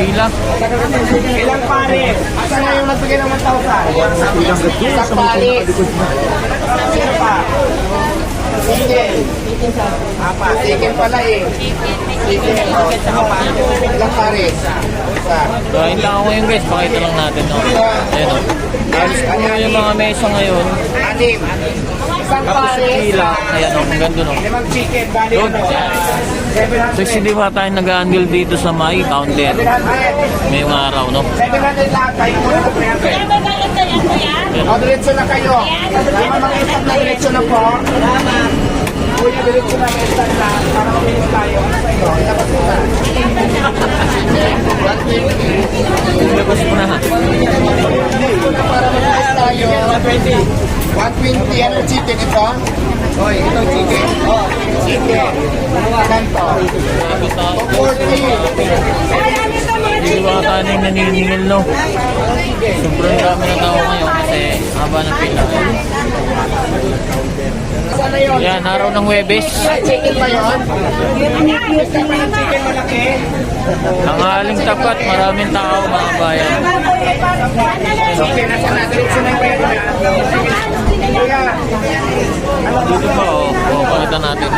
pila. Ilang pare? Asa na yung nagbigay ng 1,000? Isang pare. Sino pa? Chicken. Apa, chicken pala eh. Chicken. Ilang pare? Isa. Kain lang ako ngayon guys, pakita lang natin. No? Ayan o. Alis ko yung mga mesa ngayon. Anim. Isang Tapos pila. Ayan o, ang ganda no. Good. 700. So hindi pa tayo nag-handle dito sa may counter. 700. Ngayong araw no. 700 lahat. Tayo mo na 300. O, diretso na kayo. Lima mga isang na diretso na po. Kuya, diretso na mga isang na para mabilis tayo. Ano sa'yo? Ilabas mo na. Labas mo na ha. Para mabilis tayo. 120. Ano chicken ito? Hoy, ito chicken. Oh, chicken. Ganto. 240. Hindi pa tayo na yung naniningil no. Sobrang dami na tao ngayon kasi haba ng pila. Yan, araw ng Webes. Chicken ba yun? Chicken malaki? Nangaling tapat, maraming tao mga bayan. Chicken, nasa na? Diretso na yung pwede na. Kuya, Dito pa oh, oh pakita natin.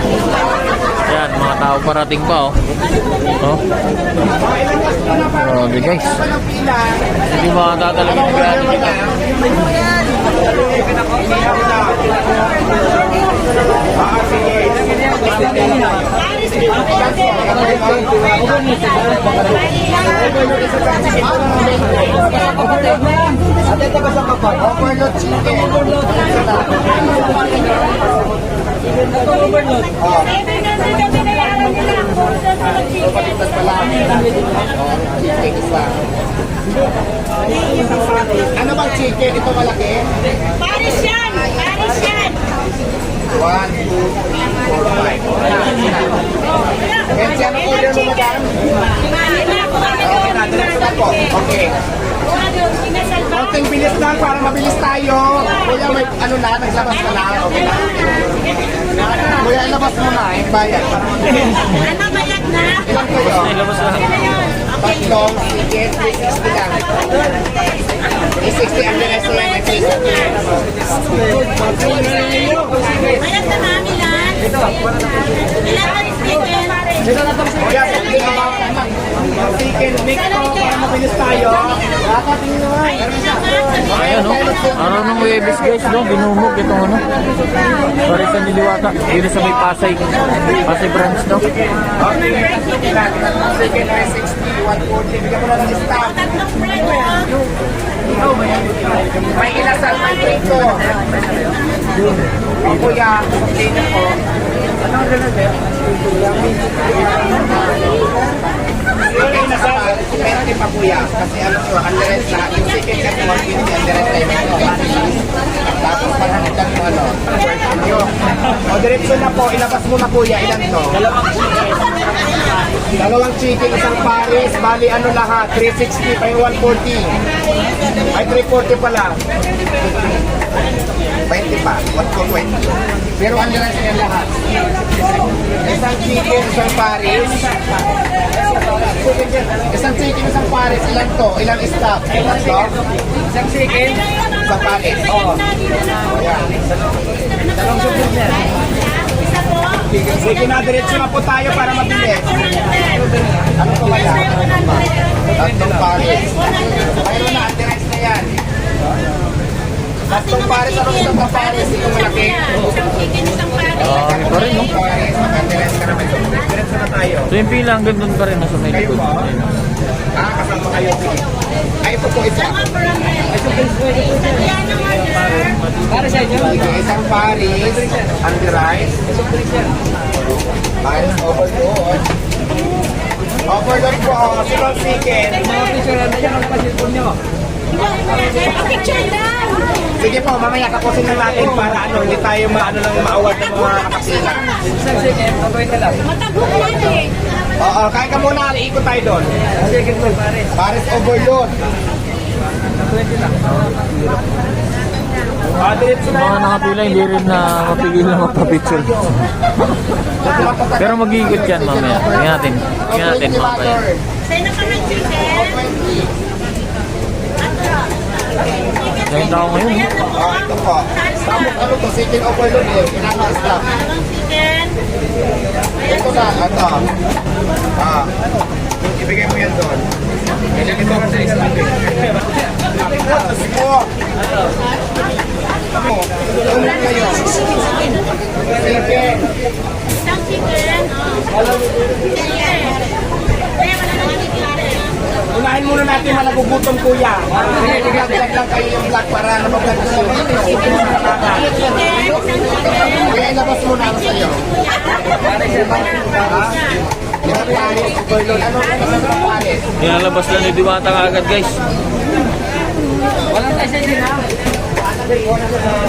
Yan, mga tao parating pa oh. Oh, grabe guys. walang pila. Hindi makakatalaga ng biyahe dito. Ah, sige. Overload chicken. Palitas pala. Chicken isa. Ano bang chicken? Ito malaki? Paris yan! Paris yan! 1, 2, 3, 4, 5. Kaya siya ang order mo, madam? Okay. Konting bilis lang para mabilis tayo. Kuya, may ano na, naglabas ka na. Okay na. Kuya, ilabas mo na, yung bayad. Para mabilis. Na? Kayo? Ay, labas lang. Tatlong, sige, 360 lang. 360 ang diretso lang, may 360. Bayad na namin ilan? Ilan ang chicken? Kuya, pwede ka ba? Chicken mix po para mabilis tayo. Kakating naman. Ayan oh, araw ng Webes guys no, binumog itong ano. Sorry sa niliwata. Dito sa may Pasay. Pasay branch no. Okay, chicken 360, 140. Bigyan mo na ng ah. May inasal man dito. O kuya. Anong relative? Yung inasal, 20 pa kuya. Kasi ano to, underes na. Yung chicken kasi 150, underes na yung Tapos panhanitan mo ano. O diretso na po, ilabas mo na kuya. Ilan to? Dalawang chicken, isang pares, bali ano lahat, 360 pa yung 140. Ay, 340 pala. 20 pa, 120. Pero nila yan lahat. Isang chicken, isang pares. Isang chicken, isang pares, ilan to? Ilang staff? Ilan to? Isang chicken, isang pares. Oo. Ayan. Dalawang subo niya. Sige na, diretso na po tayo para mabilis. Ano po kaya? Tatlong pares. Ayun na, address na yan. Tatlong pares, ano isang pares? Yung malaki. Isang chicken, isang pares. Dami pa rin no. Pares, address ka naman. Diretso na tayo. So yung pila hanggang doon pa rin no, sa may Kayo likod. po? Ah, kasama kayo. Ay, ito po isa. Para sa inyo? Isang pares, under rice. Pares overload. Overload po, oh, sinong chicken. Picture daw! Sige po, mamaya kapusin na natin para ano, hindi tayo maano lang maaward ng mga nakapila. Matagong yan eh. Oo, kaya ka muna, ikot tayo doon. Pares overload. Ah, diretso Yung na mga nakapila hindi rin na mapigil na magpa-picture. Pero mag-iikot yan mamaya. Tingnan natin. Tingnan natin mga kaya. Sa'yo na pa ng chicken. Ngayon tao ngayon. Ah, ito po. Tapos ano to, chicken overload eh. Pinaka-stop. Dalawang chicken. Ito na, ito. Ah. Ibigay mo yan doon. Ilan ito kasi isa. Tapos po. Ako, ulan kayo. Chicken. Isang chicken. Oh. Sige. Kaya wala na chicken. Muna natin malagugutom kuya. Biglag-biglag lang kayo yung black para isang chicken. Kaya ilabas muna ako sa'yo. Ano? Nilalabas lang ni Diwata agad guys.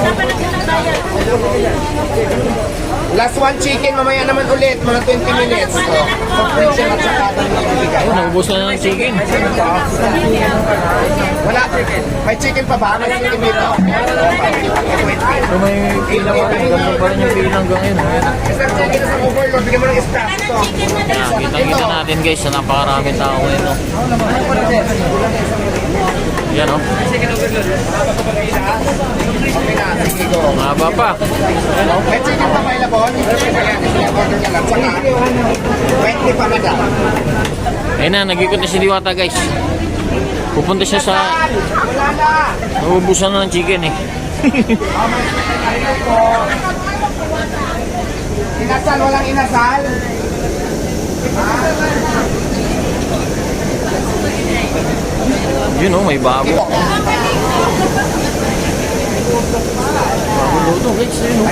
Dapat na po tayo. Last one chicken, mamaya naman ulit, mga 20 minutes. So, compression at saka ng ibigay. Oh, naubos na ng chicken. Wala, may chicken pa ba? May chicken dito? So may pila pa rin. Ganun pa rin yung pila hanggang. Ayan. Isang chicken sa overload, bigyan mo ng staff to. Chicken na Ayan, Kita-kita natin guys na napakaraming tao ngayon. Yan o. Okay Mahaba pa. Ayan o. May chicken pa available? Ayan, order niya lang. Saka, 20 pa na Ayun na, nag-ikot na si Diwata guys. Pupunta siya sa... Wala na! Ng chicken eh. Inasal, walang inasal? Yun o, may babo. Bago luto guys. Yun.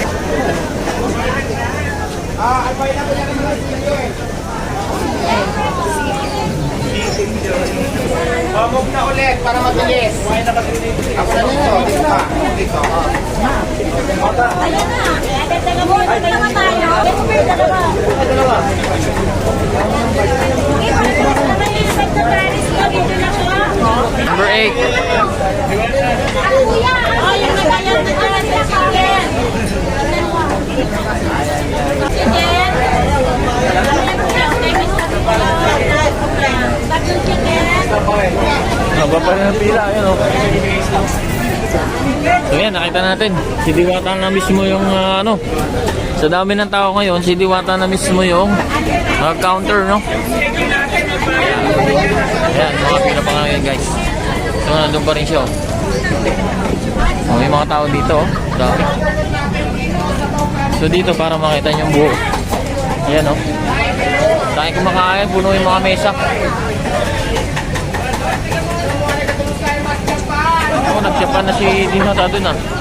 Ah, available na naman ang chicken. Pamog na ulit para mabilis. Ako na dito, dito pa. Dito. Ayun na. Dagdagan mo. Mo tayo. Dalawa. Number 8. Kuya, oh, yung nagayan na dyan sa chicken. Chicken. Tatlong chicken. Haba pa rin ang pila. Ayan o. So yan, nakita natin. Si Diwata na mismo yung ah, ano. Sa dami ng tao ngayon, si Diwata na mismo yung ah, counter, no? Ayan, mga pila pa nga ngayon, guys. So, nandun pa rin siya, oh. Oh, may mga tao dito, oh. Dami. So, dito para makita niyo yung buo. Ayan, oh. Dahil kumakain, puno yung mga mesa. Oh, nagsiyapan na si Dinata doon, ah.